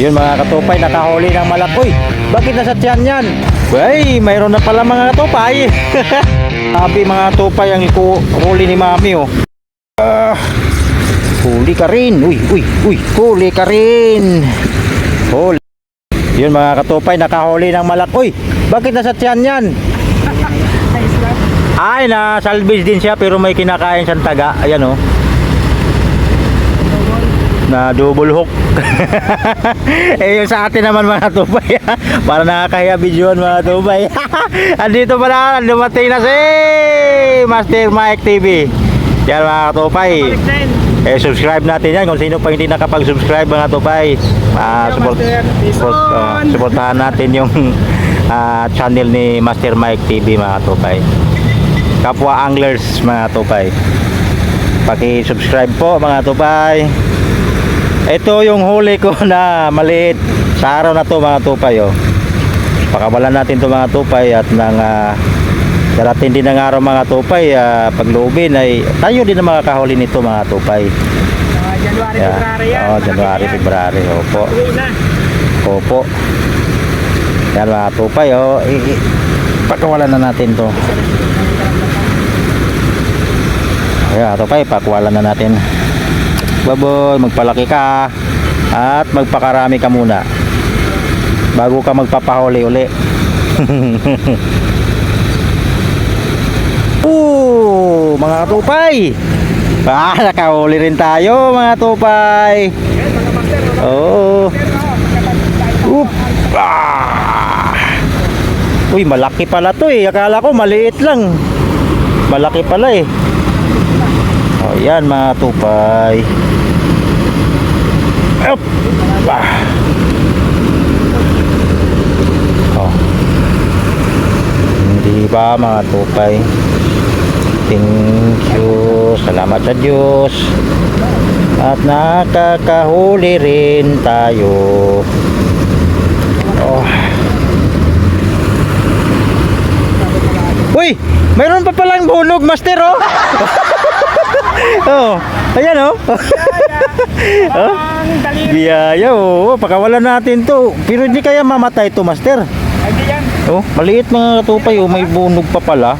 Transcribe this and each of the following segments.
Yun mga katupay, nakahuli ng malakoy. Bakit nasa tiyan yan? Ay, mayroon na pala mga katupay. Sabi mga katupay ang huli ni mami oh. Ah, huli ka rin. Uy, uy, uy, huli ka rin. Huli. Yun mga katupay, nakahuli ng malakoy. Bakit nasa tiyan yan? Ay, na salvage din siya pero may kinakain siyang taga. Ayan oh. Na double hook. eh yung sa atin naman mga tupay. Para nakakahiya videoan mga tupay. Andito pala, dumating na si Master Mike TV. Yan mga tupay. Eh subscribe natin yan kung sino pa hindi nakapag-subscribe mga tupay. Ah, support, support, ah, supportahan natin yung ah, channel ni Master Mike TV mga tupay. Kapwa anglers mga tupay. Paki-subscribe po mga tupay. Ito yung huli ko na maliit sa araw na to mga tupay oh. Pakabalan natin to mga tupay at nang uh, darating din ng araw mga tupay uh, paglubin ay tayo din ang makakahuli nito mga tupay. Mga January, Yeah. February yan. Oh, January, February. Opo. Opo. Yan mga tupay oh. I, i, pakawalan na natin to. Ayan, tupay, pakawalan na natin. Baboy, magpalaki ka at magpakarami ka muna bago ka magpapahuli uli. Oo, mga tupay. Ah, nakahuli rin tayo mga tupay. Oo. Oop! Ah! Uy, malaki pala to eh. Akala ko maliit lang. Malaki pala eh. Oh, yan mga tupay. Up! Ah! Oh. Hindi ba mga tupay? Thank you. Salamat sa Diyos. At nakakahuli rin tayo. Oh. Uy! Mayroon pa palang bunog, Master, oh! oh, ayan, oh. oh. Biyaya, oh. Pakawalan natin to. Pero hindi kaya mamatay to, Master. Oh, maliit mga katupay, oh. May bunog pa pala.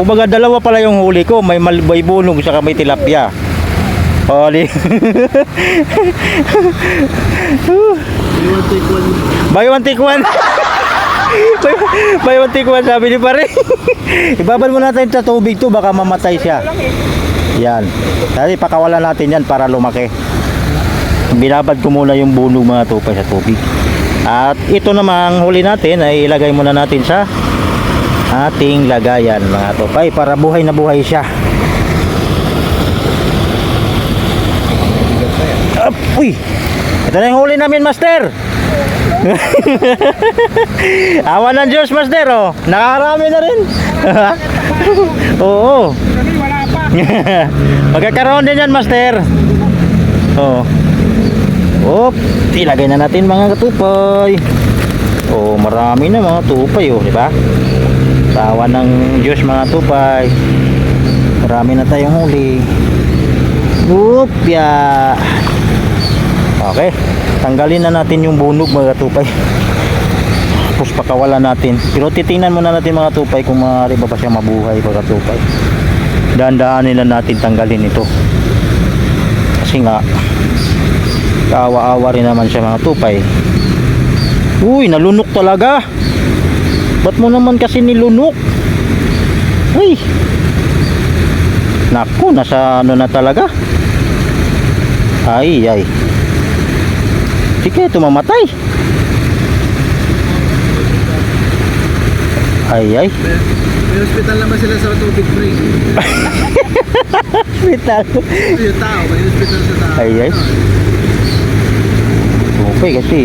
Kumbaga, dalawa pala yung huli ko. May, mal- may bunog, saka may tilapia. Di. Buy one take one. Buy one take one sabi ni pare. Ibabal mo natin sa tubig to baka mamatay siya. Yan. Dali pakawalan natin yan para lumaki. Binabad ko muna yung bunog mga tupay sa tubig. At ito namang huli natin ay ilagay muna natin sa ating lagayan mga tupay para buhay na buhay siya. Up, uy! Ito na yung huli namin, Master! Awa ng Diyos, Master, oh. Nakakarami na rin. Oo. Wala pa. Magkakaroon din yan, Master. Oo. Op, ilagay na natin mga katupay. Oh, marami na mga tupay, oh, di ba? Tawa ng Diyos mga tupay. Marami na tayong huli. Upya. Okay, tanggalin na natin yung bunog mga tupay. Tapos pakawalan natin. Pero titingnan muna natin mga tupay kung maaari ba pa siya mabuhay mga tupay. Dahan-dahanin lang natin tanggalin ito. Kasi nga, kaawa-awa rin naman siya mga tupay. Uy, nalunok talaga. Ba't mo naman kasi nilunok? Uy. Naku, nasa ano na talaga. Ay, ay. Sige, tumamatay. Ay, ay. May hospital naman sila sa tubig free. Hospital. Yung tao, may hospital sa tao. Ay, ay. Okay, kasi...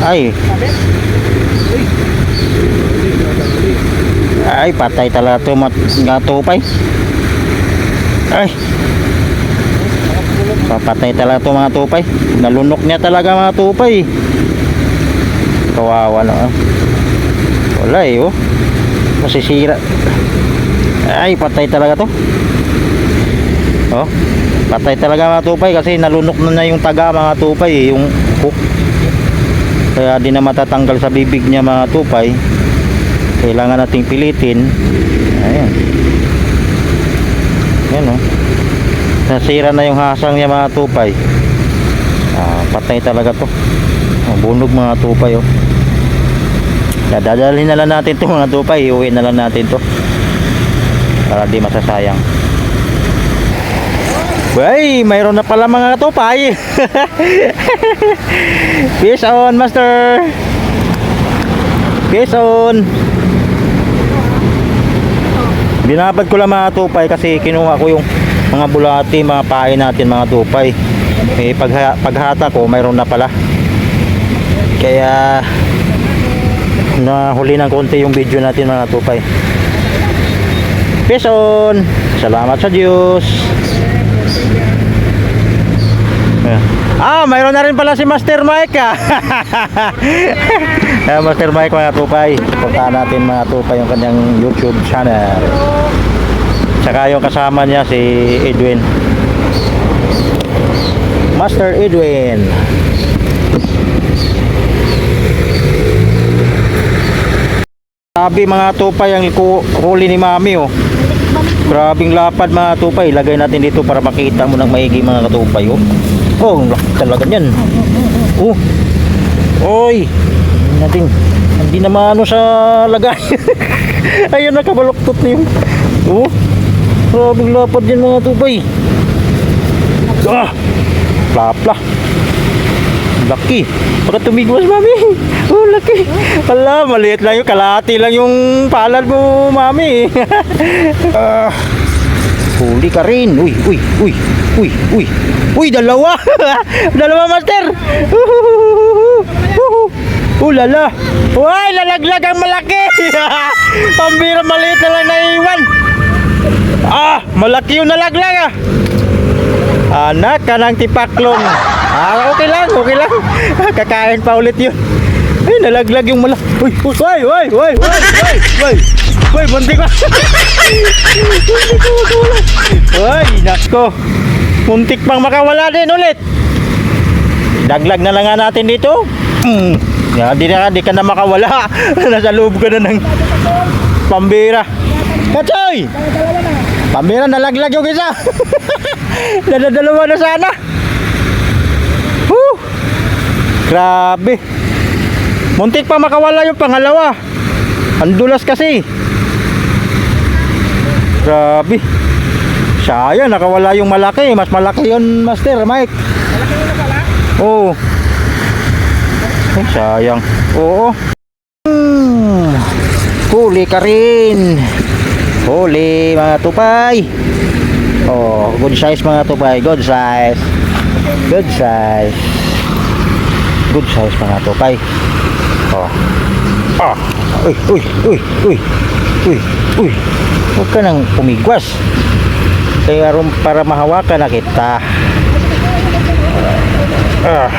Ay. Ay, patay talaga ito mat nga tupay. Ay. Papatay talaga ito mga tupay. Nalunok niya talaga mga tupay. Kawawa na. ah. Wala eh, oh. Masisira. Ay, patay talaga to. Oh. Patay talaga mga tupay kasi nalunok na na yung taga mga tupay eh, yung upo. Kaya di na matatanggal sa bibig niya mga tupay. Kailangan nating pilitin. Ayan. Ayan oh. Nasira na yung hasang niya mga tupay. Ah, patay talaga to. Bunog mga tupay oh. Dadalhin na lang natin to mga tupay. Iuwi na lang natin to. Para di masasayang. Wey, mayroon na pala mga tupay. Peace on, master. Peace on. Binabad ko lang mga tupay kasi kinuha ko yung mga bulati, mga pain natin mga tupay. Eh, pagha paghata ko, mayroon na pala. Kaya nahuli ng konti yung video natin mga tupay. Peace on. Salamat sa Diyos. Ah, mayroon na rin pala si Master Mike ah. Master Mike mga tupay. Puntahan natin mga tupay yung kanyang YouTube channel. Tsaka yung kasama niya si Edwin. Master Edwin. Sabi mga tupay ang huli ni Mami oh. Grabing lapad mga tupay. Lagay natin dito para makita mo ng maigi mga katupay oh. Oh, talaga niyan. Oh. Oy. Natin. Hindi na maano sa lagay. Ayun nakabaluktot na yun. Oh. Grabing lapad yan mga tupay. Ah. Plapla. Laki. Baka tumigwas, mami. Oh, laki. Wala, maliit lang yung kalahati lang yung palad mo, mami. ah. Huli ka rin. Uy, uy, uy, uy, uy. Uy, dalawa. dalawa, master. Oh, lala. Uy, lalaglag ang malaki. Pambira maliit na lang naiwan. Ah, malaki yung nalaglag ah. Anak ka ng tipaklong. Ah, okay lang, okay lang. Kakain pa ulit yun. Ay, nalaglag yung mala. Uy, uy, uy, uy, uy, uy, uy, uy. Buntik ko. buntik ko, wala. Uy, nako. Muntik pang makawala din ulit. Daglag na lang natin dito. Hmm. Ya, di na di ka na makawala. Nasa loob ka na ng pambira. Kachoy! Pambira, nalaglag yung isa. Nadadalawa na sana. Whew. Grabe. Muntik pa makawala yung pangalawa. Ang dulas kasi. Grabe. Sayang, nakawala yung malaki. Mas malaki yun, Master Mike. Malaki mo na pala. Oo. Ay, sayang. Oo. Hmm. Huli ka rin. Huli, mga tupay. Oh, good size mga tupay. Good size. Good size. Good size mga tupay. Oh. Ah. Uy, uy, uy, uy. Uy, uy. Huwag ka nang umigwas. Kaya rum para mahawakan na kita. Ah.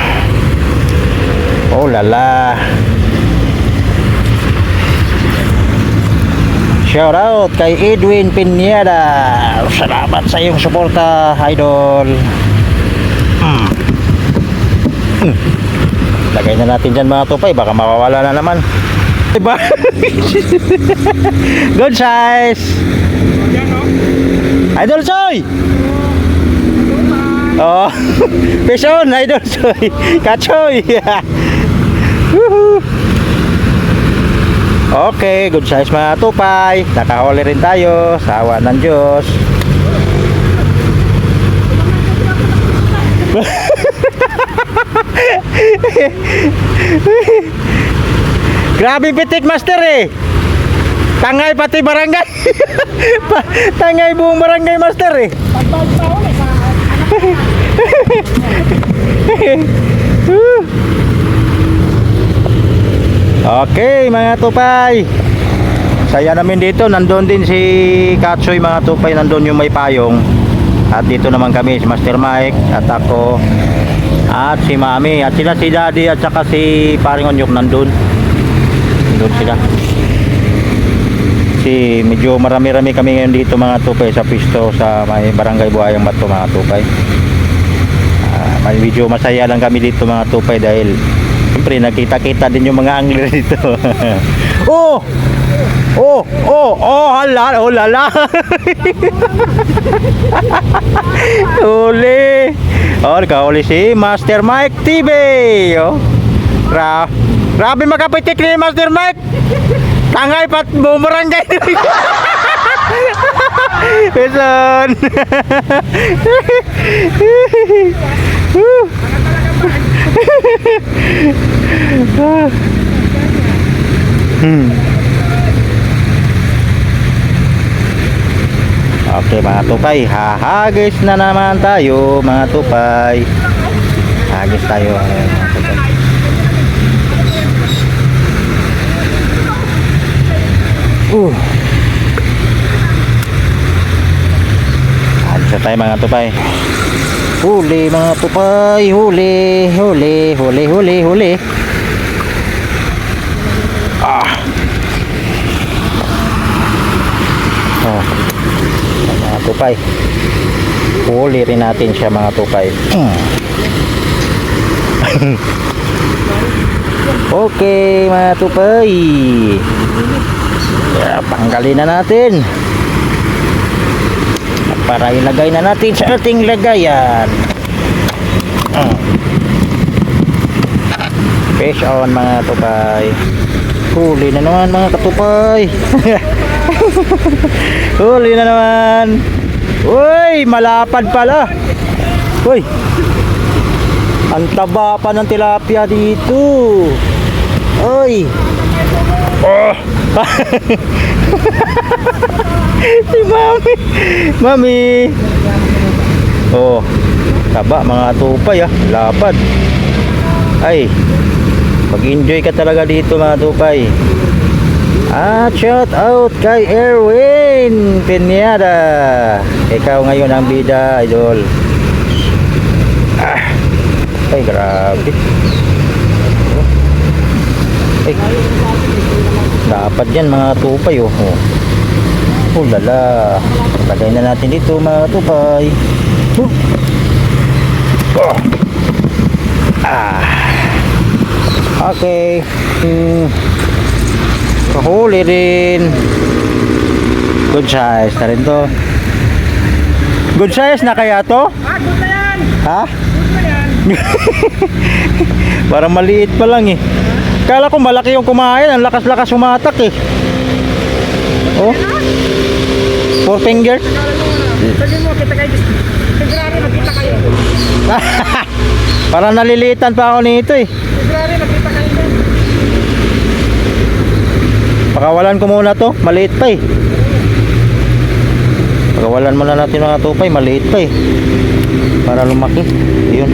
Oh lala. Shout out kay Edwin Pineda. Salamat sa iyong suporta, idol. Mm. Mm. Lagay na natin dyan mga tupay, baka mawawala na naman. Diba? Good size. Idol Soy! Oh, Pison, Idol Soy! Kachoy! Woohoo! Okay, good size mga tupay. Nakahuli rin tayo. Sa awa ng Diyos. Grabe pitik master eh. Tangay pati barangay. Tangay buong barangay master eh. Pagbalik pa ako, may sa anak Okay, mga tupay. Saya namin dito. Nandun din si Katsoy, mga tupay. Nandun yung may payong. At dito naman kami, si Master Mike at ako. At si Mami. At sila si Daddy at saka si Paring Onyok nandun. Nandun sila. Si medyo marami-rami kami ngayon dito mga tupay sa pisto sa may barangay Buhayang Bato mga tupay. May medyo masaya lang kami dito mga tupay dahil siyempre nakita-kita din yung mga angler dito. oh! Oh, oh, oh, hala, oh, lala. Uli. Oh, nakahuli si Master Mike TV. Oh. Gra grabe makapitik ni Master Mike. Tangay pat bumerang kayo. Pesan. hmm. Okay mga tupay, hahagis na naman tayo mga tupay. Hagis tayo. Ayan, mga tupay. Uh. Hagis tayo mga tupay. Huli mga tupay, huli, huli, huli, huli, huli. Ah. Oh mga tupay huli rin natin siya mga tupay okay mga tupay yeah, panggalin na natin. At para ilagay na natin sa ating lagayan Mm. fish on mga tupay huli na naman mga katupay Huli na naman. Uy, malapad pala. Uy. Ang taba pa ng tilapia dito. Uy. Oh. si Mami. Mami. Oh. Taba mga tupay ah. Lapad. Ay. Mag-enjoy ka talaga dito mga tupay. At shout out kay Erwin Pinyada. Ikaw ngayon ang bida, idol. Ah. Ay, grabe. Ay. Dapat yan mga tupay oh. Oh, oh lala. Lagay na natin dito mga tupay. Oh. Oh. Ah. Okay. Hmm. Kahuli rin. Good size na rin to. Good size na kaya to? Ah, good na yan! Ha? Good na yan! Parang maliit pa lang eh. Kala ko malaki yung kumain. Ang lakas-lakas sumatak eh. Oh. Four finger. Sabihin mo, kita kayo. February, magkita kayo. Parang nalilitan pa ako nito eh. February, magkita kayo. Pakawalan ko muna to. Maliit pa eh. Pakawalan muna natin mga tupay. Maliit pa eh. Para lumaki. Yun.